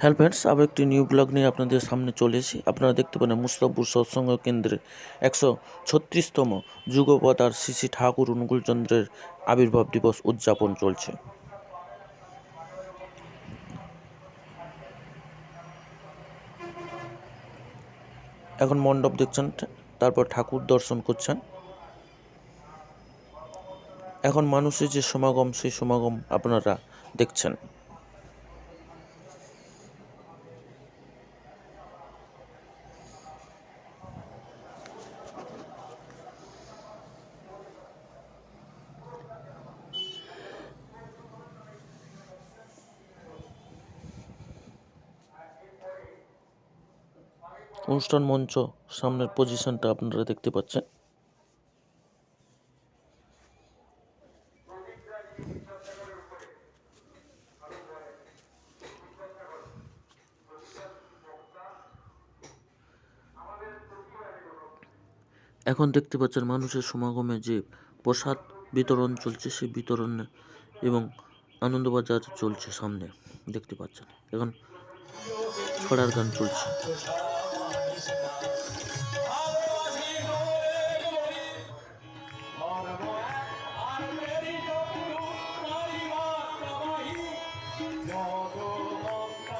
Hello friends, আবার একটি new blog নিয়ে আপনাদের সামনে চলে এসেছি। আপনারা দেখতে পারেন মুস্তাফপুর সৎসঙ্গ কেন্দ্রের একশো ছত্রিশতম যুগপতার শ্রী শ্রী ঠাকুর অনুকূলচন্দ্রের আবির্ভাব দিবস উদযাপন চলছে। এখন মণ্ডপ দেখছেন, তারপর ঠাকুর দর্শন করছেন। এখন মানুষের যে সমাগম, সেই সমাগম আপনারা দেখছেন। অনুষ্ঠান মঞ্চ সামনের পজিশনটা আপনারা দেখতে পাচ্ছেন। এখন দেখতে পাচ্ছেন মানুষের সমাগমে যে প্রসাদ বিতরণ চলছে, সেই বিতরণ এবং আনন্দবাজার চলছে সামনে। দেখতে পাচ্ছেন, এখন ছড়ার গান চলছে।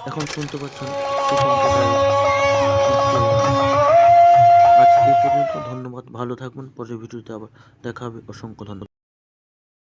এখন শুনতে পাচ্ছেন আজকে পর্যন্ত, ধন্যবাদ, ভালো থাকবেন, পরের ভিডিওতে আবার দেখা হবে, অসংখ্য ধন্যবাদ।